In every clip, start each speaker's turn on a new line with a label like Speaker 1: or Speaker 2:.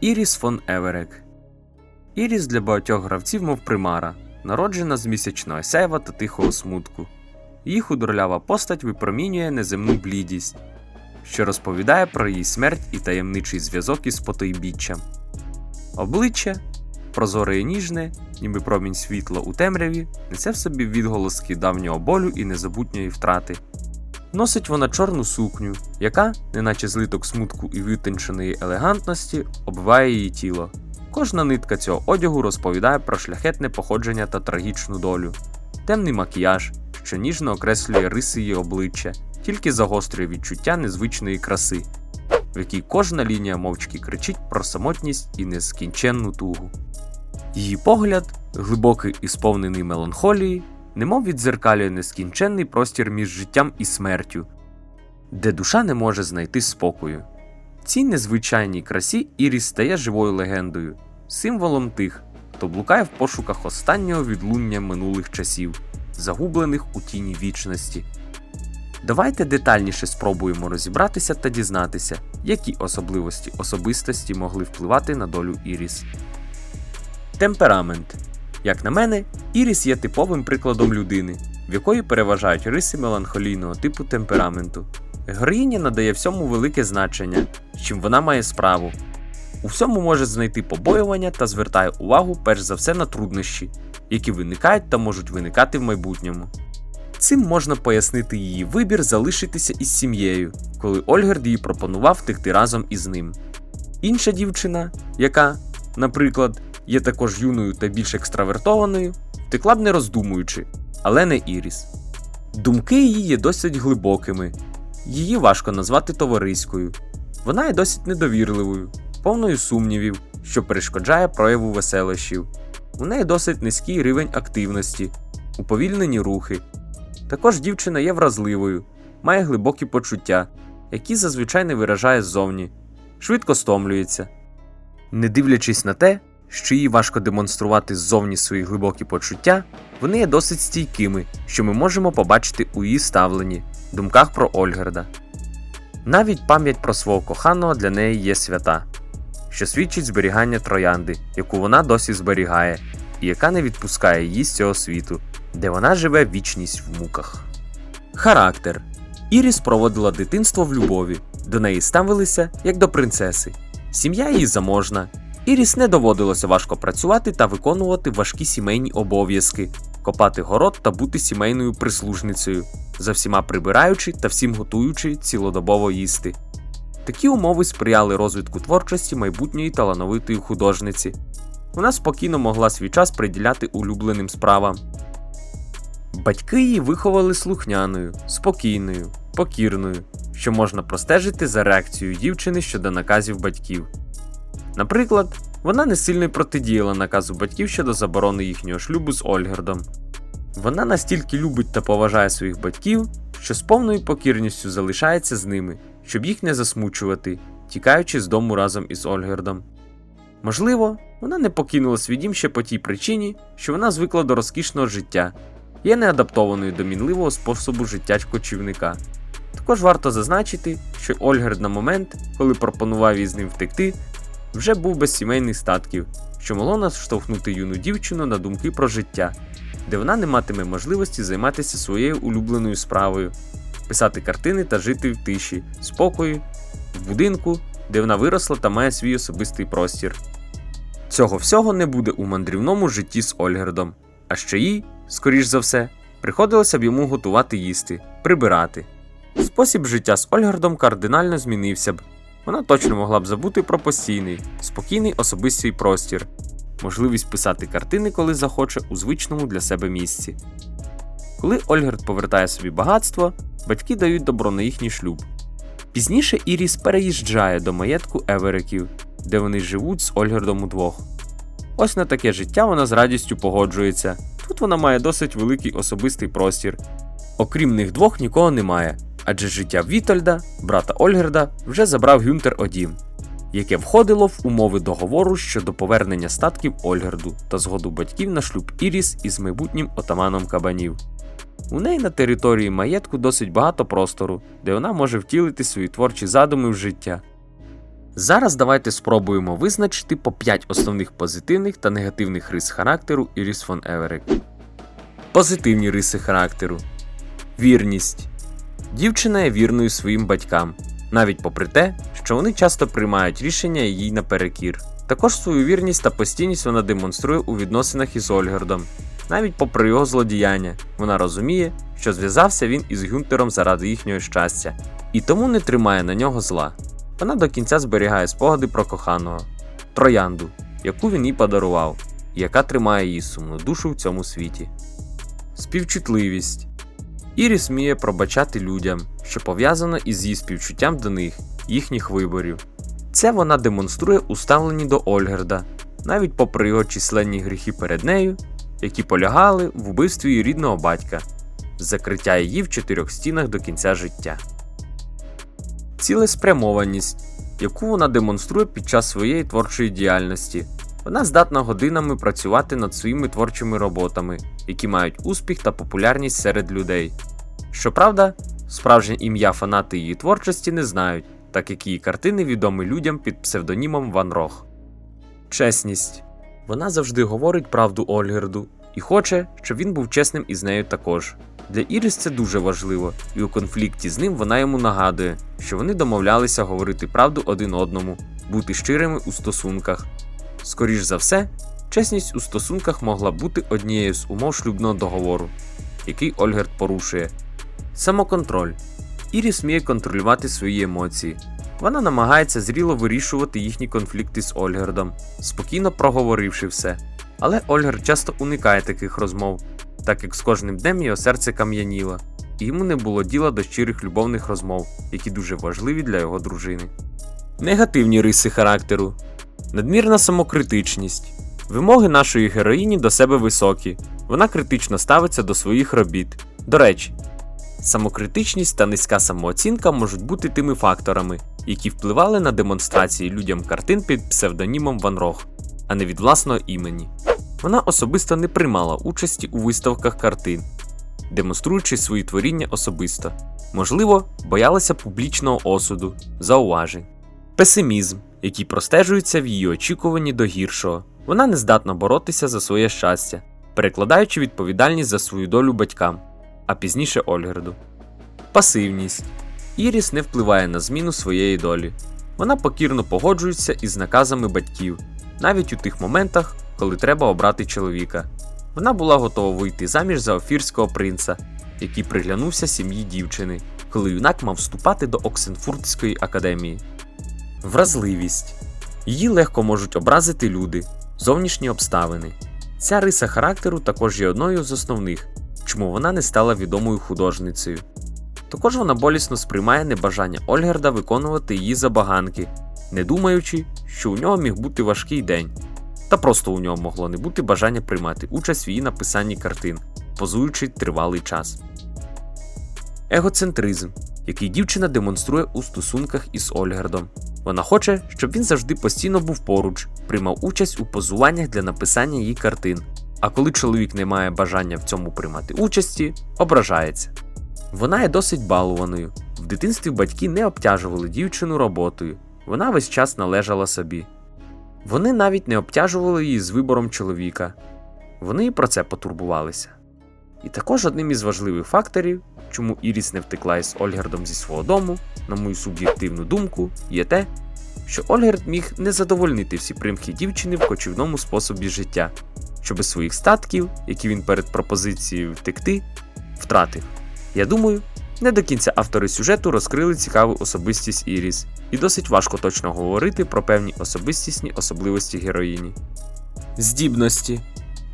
Speaker 1: Іріс фон Еверек. Іріс для багатьох гравців, мов примара, народжена з місячного сяйва та тихого смутку. Її худорлява постать випромінює неземну блідість, що розповідає про її смерть і таємничий зв'язок із потойбіччям. Обличчя прозоре і ніжне, ніби промінь світла у темряві, несе в собі відголоски давнього болю і незабутньої втрати. Носить вона чорну сукню, яка, неначе злиток смутку і витонченої елегантності, обвиває її тіло. Кожна нитка цього одягу розповідає про шляхетне походження та трагічну долю. Темний макіяж, що ніжно окреслює риси її обличчя, тільки загострює відчуття незвичної краси, в якій кожна лінія мовчки кричить про самотність і нескінченну тугу. Її погляд, глибокий і сповнений меланхолії, немов відзеркалює нескінченний простір між життям і смертю, де душа не може знайти спокою. Цій незвичайній красі Іріс стає живою легендою, символом тих, хто блукає в пошуках останнього відлуння минулих часів, загублених у тіні вічності. Давайте детальніше спробуємо розібратися та дізнатися, які особливості особистості могли впливати на долю Іріс. Темперамент. Як на мене, Іріс є типовим прикладом людини, в якої переважають риси меланхолійного типу темпераменту. Героїня надає всьому велике значення, з чим вона має справу. У всьому може знайти побоювання та звертає увагу перш за все на труднощі, які виникають та можуть виникати в майбутньому. Цим можна пояснити її вибір залишитися із сім'єю, коли Ольгерд їй пропонував втекти разом із ним. Інша дівчина, яка, наприклад, є також юною та більш екстравертованою, втекла б не роздумуючи, але не Іріс. Думки її є досить глибокими, її важко назвати товариською. Вона є досить недовірливою, повною сумнівів, що перешкоджає прояву веселощів. У неї досить низький рівень активності, уповільнені рухи. Також дівчина є вразливою, має глибокі почуття, які зазвичай не виражає ззовні, швидко стомлюється. Не дивлячись на те, що їй важко демонструвати ззовні свої глибокі почуття, вони є досить стійкими, що ми можемо побачити у її ставленні, думках про Ольгерда. Навіть пам'ять про свого коханого для неї є свята, що свідчить зберігання троянди, яку вона досі зберігає, і яка не відпускає її з цього світу, де вона живе вічність в муках. Характер Іріс проводила дитинство в любові, до неї ставилися як до принцеси. Сім'я її заможна. Іріс не доводилося важко працювати та виконувати важкі сімейні обов'язки, копати город та бути сімейною прислужницею, за всіма прибираючи та всім готуючи цілодобово їсти. Такі умови сприяли розвитку творчості майбутньої талановитої художниці. Вона спокійно могла свій час приділяти улюбленим справам. Батьки її виховали слухняною, спокійною, покірною, що можна простежити за реакцією дівчини щодо наказів батьків. Наприклад, вона не сильно протидіяла наказу батьків щодо заборони їхнього шлюбу з Ольгердом. Вона настільки любить та поважає своїх батьків, що з повною покірністю залишається з ними, щоб їх не засмучувати, тікаючи з дому разом із Ольгердом. Можливо, вона не покинула свій дім ще по тій причині, що вона звикла до розкішного життя, є неадаптованою до мінливого способу життя кочівника. Також варто зазначити, що Ольгерд на момент, коли пропонував їй з ним втекти, вже був без сімейних статків, що могло наштовхнути юну дівчину на думки про життя, де вона не матиме можливості займатися своєю улюбленою справою, писати картини та жити в тиші, спокої, в будинку, де вона виросла та має свій особистий простір. Цього всього не буде у мандрівному житті з Ольгердом, а ще їй, скоріш за все, приходилося б йому готувати їсти, прибирати. Спосіб життя з Ольгердом кардинально змінився б. Вона точно могла б забути про постійний, спокійний особистий простір, можливість писати картини, коли захоче, у звичному для себе місці. Коли Ольгерд повертає собі багатство, батьки дають добро на їхній шлюб. Пізніше Іріс переїжджає до маєтку Евериків, де вони живуть з Ольгердом удвох. Ось на таке життя вона з радістю погоджується. Тут вона має досить великий особистий простір. Окрім них двох нікого немає, адже життя Вітольда, брата Ольгерда, вже забрав Гюнтер Одім, яке входило в умови договору щодо повернення статків Ольгерду та згоду батьків на шлюб Іріс із майбутнім отаманом кабанів. У неї на території маєтку досить багато простору, де вона може втілити свої творчі задуми в життя. Зараз давайте спробуємо визначити по 5 основних позитивних та негативних рис характеру Іріс фон Еверик. Позитивні риси характеру. Вірність. Дівчина є вірною своїм батькам, навіть попри те, що вони часто приймають рішення їй наперекір. Також свою вірність та постійність вона демонструє у відносинах із Ольгердом. Навіть попри його злодіяння, вона розуміє, що зв'язався він із Гюнтером заради їхнього щастя, і тому не тримає на нього зла. Вона до кінця зберігає спогади про коханого троянду, яку він їй подарував, і яка тримає її сумну душу в цьому світі. Співчутливість. Іріс вміє пробачати людям, що пов'язано із її співчуттям до них, їхніх виборів. Це вона демонструє у ставленні до Ольгерда, навіть попри його численні гріхи перед нею, які полягали в убивстві її рідного батька, закриття її в чотирьох стінах до кінця життя. Цілеспрямованість, яку вона демонструє під час своєї творчої діяльності. Вона здатна годинами працювати над своїми творчими роботами, які мають успіх та популярність серед людей. Щоправда, справжнє ім'я фанати її творчості не знають, так як її картини відомі людям під псевдонімом Ван Рох. Чесність. Вона завжди говорить правду Ольгерду і хоче, щоб він був чесним із нею також. Для Іріс це дуже важливо, і у конфлікті з ним вона йому нагадує, що вони домовлялися говорити правду один одному, бути щирими у стосунках. Скоріш за все, чесність у стосунках могла бути однією з умов шлюбного договору, який Ольгерд порушує. Самоконтроль. Іріс вміє контролювати свої емоції. Вона намагається зріло вирішувати їхні конфлікти з Ольгердом, спокійно проговоривши все. Але Ольгерд часто уникає таких розмов, так як з кожним днем його серце кам'яніло, і йому не було діла до щирих любовних розмов, які дуже важливі для його дружини. Негативні риси характеру. Надмірна самокритичність. Вимоги нашої героїні до себе високі. Вона критично ставиться до своїх робіт. До речі, самокритичність та низька самооцінка можуть бути тими факторами, які впливали на демонстрації людям картин під псевдонімом Ван Рох, а не від власного імені. Вона особисто не приймала участі у виставках картин, демонструючи свої творіння особисто. Можливо, боялася публічного осуду, зауважень. Песимізм, який простежується в її очікуванні до гіршого. Вона не здатна боротися за своє щастя, перекладаючи відповідальність за свою долю батькам, а пізніше Ольгерду. Пасивність. Іріс не впливає на зміну своєї долі. Вона покірно погоджується із наказами батьків, навіть у тих моментах, коли треба обрати чоловіка. Вона була готова вийти заміж за офірського принца, який приглянувся сім'ї дівчини, коли юнак мав вступати до Оксенфуртської академії. Вразливість. Її легко можуть образити люди, зовнішні обставини. Ця риса характеру також є одною з основних, чому вона не стала відомою художницею. Також вона болісно сприймає небажання Ольгерда виконувати її забаганки, не думаючи, що у нього міг бути важкий день, та просто у нього могло не бути бажання приймати участь в її написанні картин, позуючи тривалий час. Егоцентризм, який дівчина демонструє у стосунках із Ольгердом. Вона хоче, щоб він завжди постійно був поруч, приймав участь у позуваннях для написання її картин. А коли чоловік не має бажання в цьому приймати участі, ображається. Вона є досить балуваною. В дитинстві батьки не обтяжували дівчину роботою, вона весь час належала собі. Вони навіть не обтяжували її з вибором чоловіка. Вони і про це потурбувалися. І також одним із важливих факторів, чому Іріс не втекла із Ольгердом зі свого дому, на мою суб'єктивну думку, є те, що Ольгерд міг не задовольнити всі примхи дівчини в кочівному способі життя, що без своїх статків, які він перед пропозицією втекти, втратив. Я думаю, не до кінця автори сюжету розкрили цікаву особистість Іріс, і досить важко точно говорити про певні особистісні особливості героїні. Здібності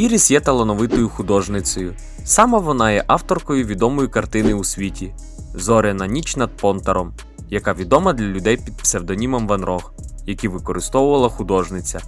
Speaker 1: Іріс є талановитою художницею. Саме вона є авторкою відомої картини у світі Зоряна ніч над Понтаром, яка відома для людей під псевдонімом Ван Рох, який використовувала художниця.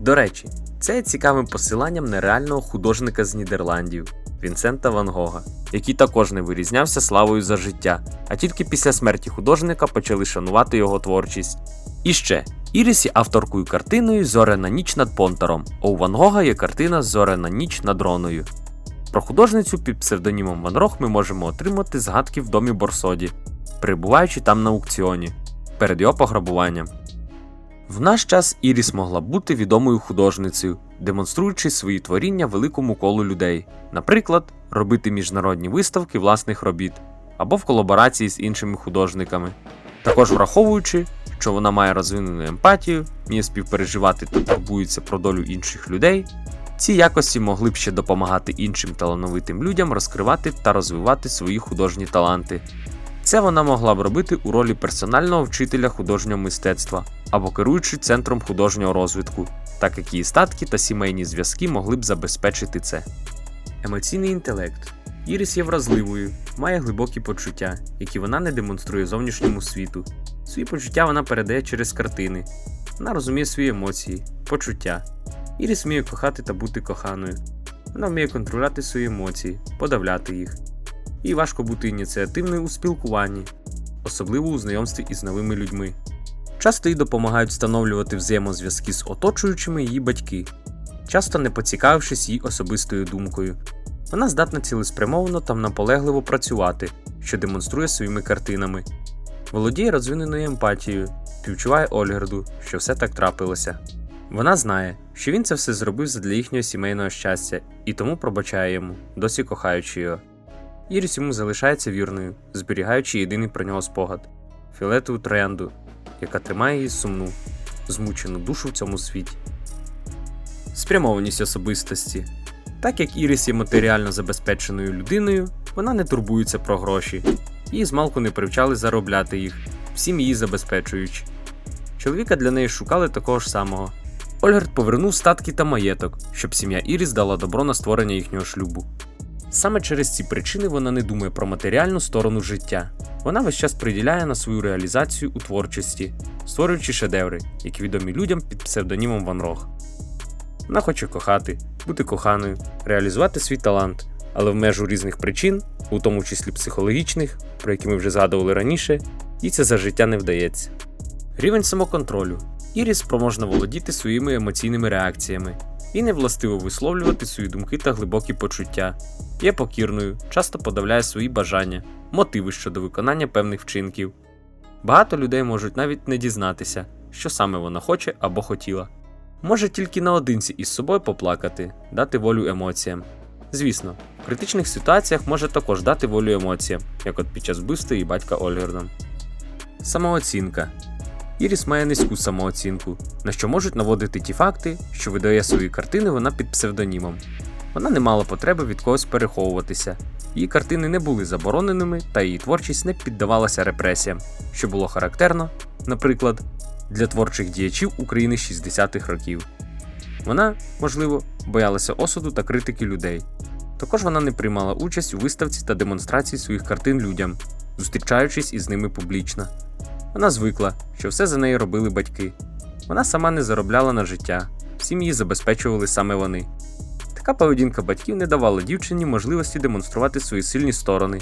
Speaker 1: До речі, це є цікавим посиланням на реального художника з Нідерландів Вінсента Ван Гога, який також не вирізнявся славою за життя, а тільки після смерті художника почали шанувати його творчість. І ще Іріс є авторкою картиною Зоряна ніч над Понтаром, а у Ван Гога є картина Зоряна ніч над Роною. Про художницю під псевдонімом Ван Рох ми можемо отримати згадки в домі Борсоді, перебуваючи там на аукціоні перед його пограбуванням. В наш час Іріс могла бути відомою художницею, демонструючи свої творіння великому колу людей, наприклад, робити міжнародні виставки власних робіт або в колаборації з іншими художниками. Також враховуючи, що вона має розвинену емпатію, вміє співпереживати та турбується про долю інших людей, ці якості могли б ще допомагати іншим талановитим людям розкривати та розвивати свої художні таланти. Це вона могла б робити у ролі персонального вчителя художнього мистецтва або керуючи центром художнього розвитку, так як її статки та сімейні зв'язки могли б забезпечити це. Емоційний інтелект. Іріс є вразливою, має глибокі почуття, які вона не демонструє зовнішньому світу. Свої почуття вона передає через картини. Вона розуміє свої емоції, почуття. Іріс вміє кохати та бути коханою. Вона вміє контролювати свої емоції, подавляти їх. Їй важко бути ініціативною у спілкуванні, особливо у знайомстві із новими людьми. Часто їй допомагають встановлювати взаємозв'язки з оточуючими її батьки, часто не поцікавившись її особистою думкою. Вона здатна цілеспрямовано та наполегливо працювати, що демонструє своїми картинами. Володіє розвиненою емпатією, співчуває Ольгерду, що все так трапилося. Вона знає, що він це все зробив задля їхнього сімейного щастя і тому пробачає йому, досі кохаючи його. Іріс йому залишається вірною, зберігаючи єдиний про нього спогад фіолетову троянду, яка тримає її сумну, змучену душу в цьому світі. Спрямованість особистості. Так як Іріс є матеріально забезпеченою людиною, вона не турбується про гроші, її змалку не привчали заробляти їх, всім її забезпечуючи. Чоловіка для неї шукали такого ж самого. Ольгерт повернув статки та маєток, щоб сім'я Іріс дала добро на створення їхнього шлюбу. Саме через ці причини вона не думає про матеріальну сторону життя. Вона весь час приділяє на свою реалізацію у творчості, створюючи шедеври, які відомі людям під псевдонімом Ван Рог. Вона хоче кохати, бути коханою, реалізувати свій талант, але в межу різних причин, у тому числі психологічних, про які ми вже згадували раніше, їй це за життя не вдається. Рівень самоконтролю. Іріс спроможна володіти своїми емоційними реакціями і не властиво висловлювати свої думки та глибокі почуття. Є покірною, часто подавляє свої бажання, мотиви щодо виконання певних вчинків. Багато людей можуть навіть не дізнатися, що саме вона хоче або хотіла. Може тільки наодинці із собою поплакати, дати волю емоціям. Звісно, критичних ситуаціях може також дати волю емоціям, як от під час вбивства її батька Ольгердом. Самооцінка. Іріс має низьку самооцінку, на що можуть наводити ті факти, що видає свої картини вона під псевдонімом. Вона не мала потреби від когось переховуватися. Її картини не були забороненими, та її творчість не піддавалася репресіям, що було характерно, наприклад, для творчих діячів України 60-х років. Вона, можливо, боялася осуду та критики людей. Також вона не приймала участь у виставці та демонстрації своїх картин людям, зустрічаючись із ними публічно. Вона звикла, що все за неї робили батьки. Вона сама не заробляла на життя, всім її забезпечували саме вони. Така поведінка батьків не давала дівчині можливості демонструвати свої сильні сторони,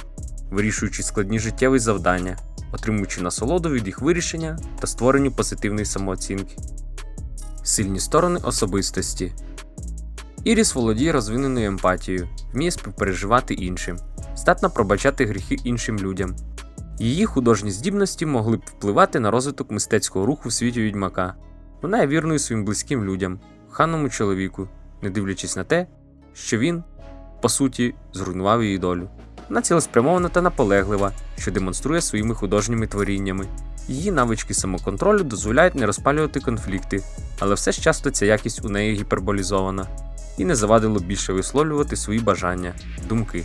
Speaker 1: вирішуючи складні життєві завдання, отримуючи насолоду від їх вирішення та створенню позитивної самооцінки. Сильні сторони особистості. Іріс володіє розвиненою емпатією, вміє співпереживати іншим, здатна пробачати гріхи іншим людям. Її художні здібності могли б впливати на розвиток мистецького руху в світі відьмака. Вона є вірною своїм близьким людям, ханному чоловіку, не дивлячись на те, що він, по суті, зруйнував її долю. Вона цілеспрямована та наполеглива, що демонструє своїми художніми творіннями. Її навички самоконтролю дозволяють не розпалювати конфлікти, але все ж часто ця якість у неї гіперболізована і не завадило більше висловлювати свої бажання, думки.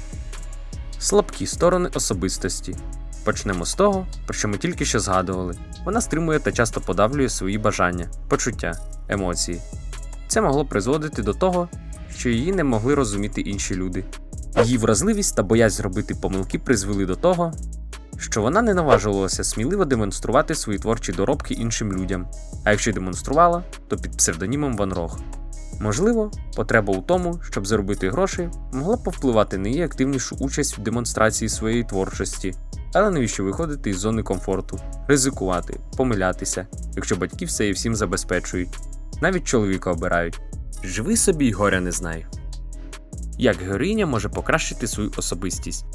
Speaker 1: Слабкі сторони особистості. Почнемо з того, про що ми тільки що згадували. Вона стримує та часто подавлює свої бажання, почуття, емоції. Це могло призводити до того, що її не могли розуміти інші люди. Її вразливість та боязнь робити помилки призвели до того, що вона не наважувалася сміливо демонструвати свої творчі доробки іншим людям, а якщо демонструвала, то під псевдонімом Ван Рог. Можливо, потреба у тому, щоб заробити гроші, могла повпливати на її активнішу участь в демонстрації своєї творчості, але навіщо виходити із зони комфорту, ризикувати, помилятися, якщо батьки все і всім забезпечують, навіть чоловіка обирають. Живи собі й горя не знай. Як героїня може покращити свою особистість?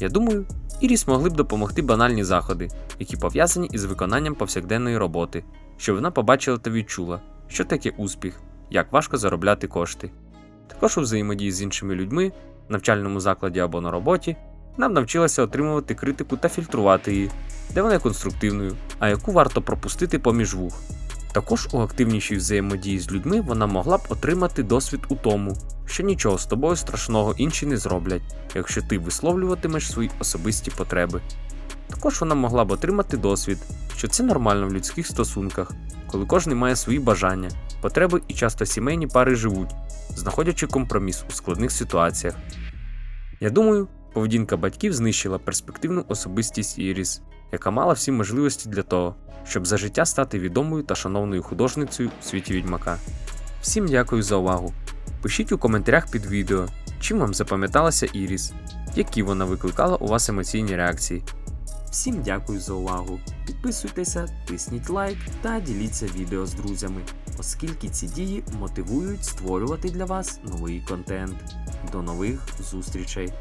Speaker 1: Я думаю, Іріс могли б допомогти банальні заходи, які пов'язані із виконанням повсякденної роботи, щоб вона побачила та відчула, що таке успіх, як важко заробляти кошти. Також у взаємодії з іншими людьми, навчальному закладі або на роботі, нам навчилася отримувати критику та фільтрувати її, де вона конструктивною, а яку варто пропустити поміж вух. Також у активнішій взаємодії з людьми вона могла б отримати досвід у тому, що нічого з тобою страшного інші не зроблять, якщо ти висловлюватимеш свої особисті потреби. Також вона могла б отримати досвід, що це нормально в людських стосунках, коли кожен має свої бажання, потреби і часто сімейні пари живуть, знаходячи компроміс у складних ситуаціях. Я думаю, поведінка батьків знищила перспективну особистість Іріс, яка мала всі можливості для того, щоб за життя стати відомою та шановною художницею у світі відьмака. Всім дякую за увагу. Пишіть у коментарях під відео, чим вам запам'яталася Іріс, які вона викликала у вас емоційні реакції. Всім дякую за увагу. Підписуйтеся, тисніть лайк та діліться відео з друзями, оскільки ці дії мотивують створювати для вас новий контент. До нових зустрічей!